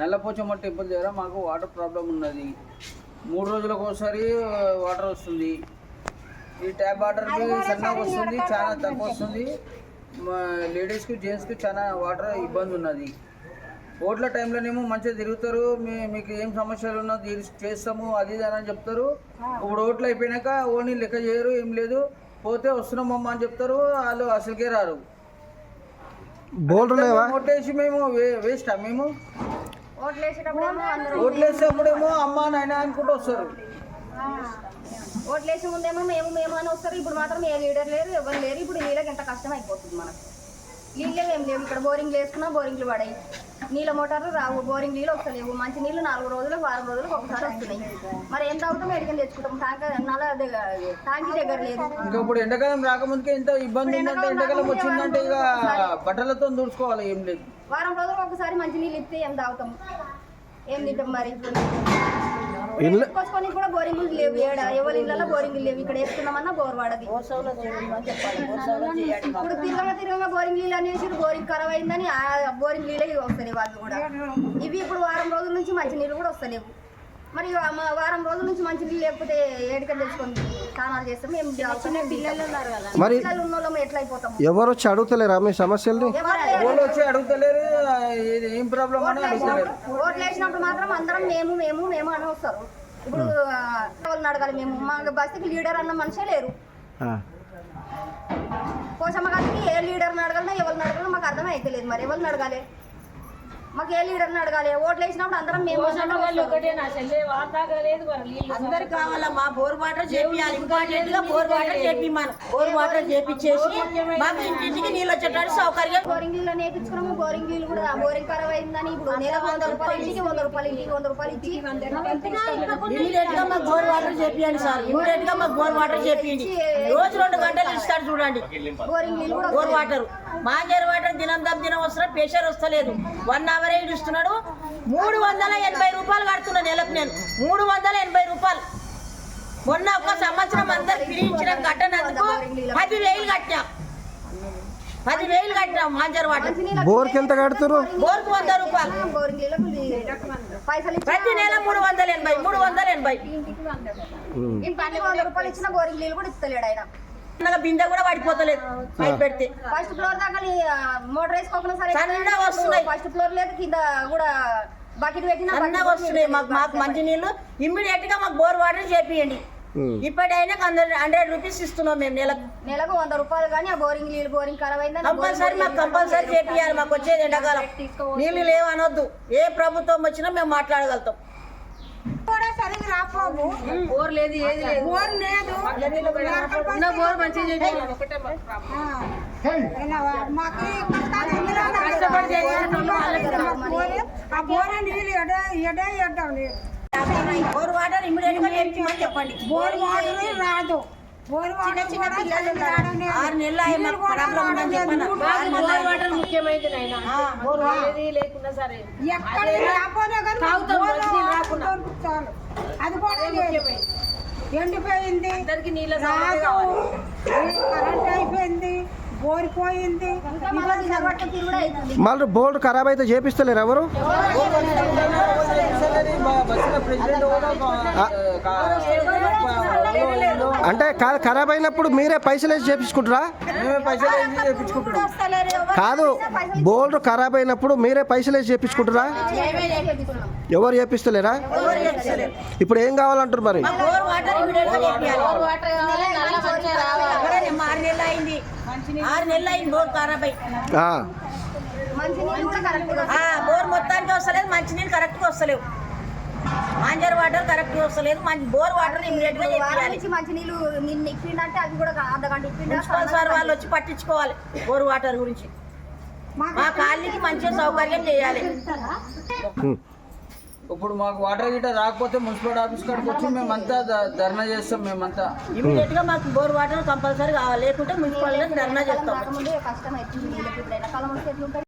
Nalla Pochamma temple దగ్గర మాకు water problem ఉన్నది. మూడు రోజులకు ఒకసారి వాటర్ వస్తుంది. ఈ ట్యాప్ వాటర్ సన్నగా వస్తుంది చాలా తక్కువ వస్తుంది. లేడీస్కి జెంట్స్కి చాలా వాటర్ ఇబ్బంది ఉన్నది. ఓట్ల టైంలోనేమో మంచిగా తిరుగుతారు మీ మీకు ఏం సమస్యలు ఉన్నా చేస్తాము అది ఇది అని చెప్తారు. ఇప్పుడు ఓట్లు అయిపోయినాక ఓన్లీ లెక్క చేయరు ఏం లేదు. పోతే వస్తున్నామమ్మా అని చెప్తారు వాళ్ళు అసలుకే రారు. ఓట్లేసి మేము వేస్టా మేము? ఓట్లు వేసేటప్పుడేమో అందరూ ఓట్లు వేసేటప్పుడేమో అమ్మా నాయన అనుకుంటూ వస్తారు. ఓట్లు వేసే ముందేమో మేము మేము అని వస్తారు. ఇప్పుడు మాత్రం ఏ లీడర్ లేరు ఎవరు లేరు. ఇప్పుడు నీళ్ళకి ఎంత కష్టం అయిపోతుంది మనకు. నీళ్ళే ఏం లేవు. ఇక్కడ బోరింగ్ వేసుకున్నా బోరింగ్లు పడాయి. నీళ్ళ మోటార్లు రావు. బోరింగ్ నీళ్ళు వస్తలేవు మంచి నీళ్ళు నాలుగు రోజులకు వారం రోజులకు ఒకసారి వస్తున్నాయి. మరి ఎంత అవుతాం ఎడికని తెచ్చుకుంటాం. నల్ల దగ్గర ట్యాంక్ దగ్గర లేదు. ఇంకా ఇప్పుడు ఎండాకాలం రాకముందుకే ఎంత ఇబ్బంది ఉందంటే ఎండాకాలం వచ్చిందంటే ఇక బట్టలతో దూడ్చుకోవాలి ఏం లేదు. వారం రోజులకు ఒకసారి మంచి నీళ్ళు ఇస్తే ఏం తాగుతాం? ఏం తింటాం మరి? ఇల్లు తీసుకొచ్చుకొని కూడా బోరింగ్లు లేవు ఏడ? ఎవరి ఇళ్ళలో బోరింగ్లు లేవు? ఇక్కడ వేసుకున్నామన్నా బోర్ వాడది. ఇప్పుడు బోరింగ్ నీళ్ళు అనేసి బోరింగ్ ఖరాబ్ అయిందని ఆ బోరింగ్ నీళ్ళే వస్తలేవు వాళ్ళు కూడా. ఇవి ఇప్పుడు వారం రోజుల నుంచి మంచి నీళ్ళు కూడా వస్తలేవు. మరి వారం రోజుల నుంచి మంచి నీళ్ళు లేకపోతే ఏడుకని తెచ్చుకొని స్నానాలు చేస్తాం మేము చిన్న పిల్లలు ఉన్నారు కదా. పిల్లలు ఉన్న వాళ్ళం ఎట్లా అయిపోతాం ఎవరు వచ్చి అడుగుతలేరా మీ ఎవరు. వాళ్ళు వచ్చి అడుగుతలేరు? ఏం ప్రాబ్లం ఓట్లు వేసినప్పుడు మాత్రం అందరం మేము మేము మేము అని వస్తారు. ఇప్పుడు వాళ్ళని అడగాలి మేము మా బస్తీకి లీడర్ అన్న మనిషే లేరు. ఆ. పోషమ్మ గారికి ఏ లీడర్ని అడగాలన్నా ఎవరిని అడగాలో మాకు అర్థం అయితే లేదు మరి ఎవరిని అడగాలి? మాకు ఏ లీడర్ని అడగాలి? ఓట్లు వేసినప్పుడు అందరం మేము అందరికి కావాలమ్మా బోర్ వాటర్ చేపియాలి. ఇంపార్టెంట్గా బోర్ వాటర్ చేపిమను బోర్ వాటర్ చేపించేసి మాకు ఇంటింటికి నీళ్ళు వచ్చేటట్టు సౌకర్యం. బోరింగ్ నీళ్ళు నేర్పించుకున్నాము బోరింగ్ నీళ్ళు కూడా బోరింగ్ ఖరాబ్ అయిందని ఇప్పుడు నెల వంద రూపాయలు ఇంటికి వంద రూపాయలు ఇంటికి వంద రూపాయలు ఇచ్చి ఇమీడియట్గా మాకు బోర్ వాటర్ చేపియండి సార్. ఇమీడియట్గా మాకు బోర్ వాటర్ చేపియండి. రోజు రెండు గంటలు ఇస్తాడు చూడండి. బోరింగ్ నీళ్ళు కూడా బోర్ వాటర్. మాంజర్ వాటర్ దినం దమ్ దినం వస్తున్నా ప్రెషర్ వస్తలేదు. వన్ అవర్ ఇస్తున్నాడు మూడు వందల ఎనభై రూపాయలు కడుతున్నా నెలకు నేను. మూడు వందల ఎనభై రూపాయలు. మొన్న ఒక సంవత్సరం అందరు పిలిచిన కట్టనందుకు పది వేలు కట్టాం పది వేలు కట్టాం మాంజర్ వాటర్ బోర్కి ఎంత కడుతురు బోర్కు వంద రూపాయలు. ప్రతి నెల మూడు వందల ఎనభై మూడు వందల ఎనభై. రూపాయలు ఇచ్చిన బోరింగ్ నీళ్ళు కూడా ఇస్తలేడు ఆయన. బిందె కూడా పడిపోతలేదు పైపు పెడితే. ఫస్ట్ ఫ్లోర్ దాకా మోటార్ వేసుకోకుండా సరే వస్తున్నాయి. ఫస్ట్ ఫ్లోర్ లేదు కింద కూడా బకెట్ పెట్టిన వస్తున్నాయి. మాకు మాకు మంచి నీళ్ళు ఇమ్మీడియట్గా మాకు బోర్ వాటర్ చేపియండి. ఇప్పటికైనా హండ్రెడ్ హండ్రెడ్ రూపీస్ ఇస్తున్నాం మేము నెలకు. నెలకు వంద రూపాయలు కానీ ఆ బోరింగ్ నీళ్ళు బోరింగ్ ఖరాబ్ అయిందని కంపల్సరీ మాకు కంపల్సరీ చేపియాలి. మాకు వచ్చేది ఎండాకాలం. నీళ్ళు లేవు అనొద్దు ఏ ప్రభుత్వం వచ్చినా మేము మాట్లాడగలుగుతాం. సరిగ్గా రాకపోవు బోర్ లేదు ఏది లేదు. బోర్ లేదు. ఉన్న బోర్ మంచిగా మాకు కష్టపడి ఆ బోర్ నీళ్ళు ఎడ ఎడ ఎడ్డాం బోర్ వాటర్ ఇమ్మీడియట్గా చేపించమని చెప్పండి. బోర్ వాటర్ రాదు. బోర్ చిన్న వాటర్ చిన్న కూడా పిల్లలు సరిగ్గా రావడం లేదు. ఆరు నెలలు అయ్యి మాకు ప్రాబ్లం ఉందని చెప్పాను? ఆరు నెలలు అయ్యి. ఆ, బోర్ వాటర్. ఎక్కడ కానీ బోర్ దొరుకుతుంది చాలు. అది కూడా లేదు ఎండిపోయింది కరెంట్ అయిపోయింది బోరిపోయింది మళ్ళీ బోర్డు ఖరాబ్ అయితే చేపిస్తలేరు ఎవరు బస్సులో ప్రెసిడెంట్ కూడా ఒక- కా- అంటే కా- ఖరాబ్ అయినప్పుడు మీరే పైసలు వేసి చేపించుకుంటారా? కాదు బోర్డు ఖరాబ్ అయినప్పుడు మీరే పైసలు వేసి చేపించుకుంటారా. ఎవరు చేపిస్తలేరా? ఇప్పుడు ఏం కావాలంటారు మరి? బోర్ ఆరు నెలలు అయింది. బోర్ ఖరాబ్ అయ్యి ఆ. మంచి నీళ్ళు కూడా కరెక్ట్ ఆ, బోర్ మొత్తానికి వస్తలేదు మంచినీళ్ళు కరెక్ట్గా వస్తలేవు. మాంజర్ వాటర్ కరెక్ట్ వస్తలేదు. మంచి బోర్ వాటర్ ఇమ్మీడియట్గా నుంచి మంచి నీళ్ళు నిన్న ఇప్పిండంటే అది కూడా అర్ధ గంట ఇప్పిండా సార్ వాళ్ళు వచ్చి పట్టించుకోవాలి బోర్ వాటర్ గురించి. మా కాలనీకి మంచిగా సౌకర్యం చేయాలి. ఇప్పుడు మాకు వాటర్ గిట్ట రాకపోతే మున్సిపల్ ఆఫీస్ కాడికి వచ్చి మేమంతా ధర్నా చేస్తాం మేమంతా. ఇమీడియట్గా మాకు బోర్ వాటర్ కంపల్సరీ కావాలి. లేకుంటే మున్సిపల్ ధర్నా చేస్తాం.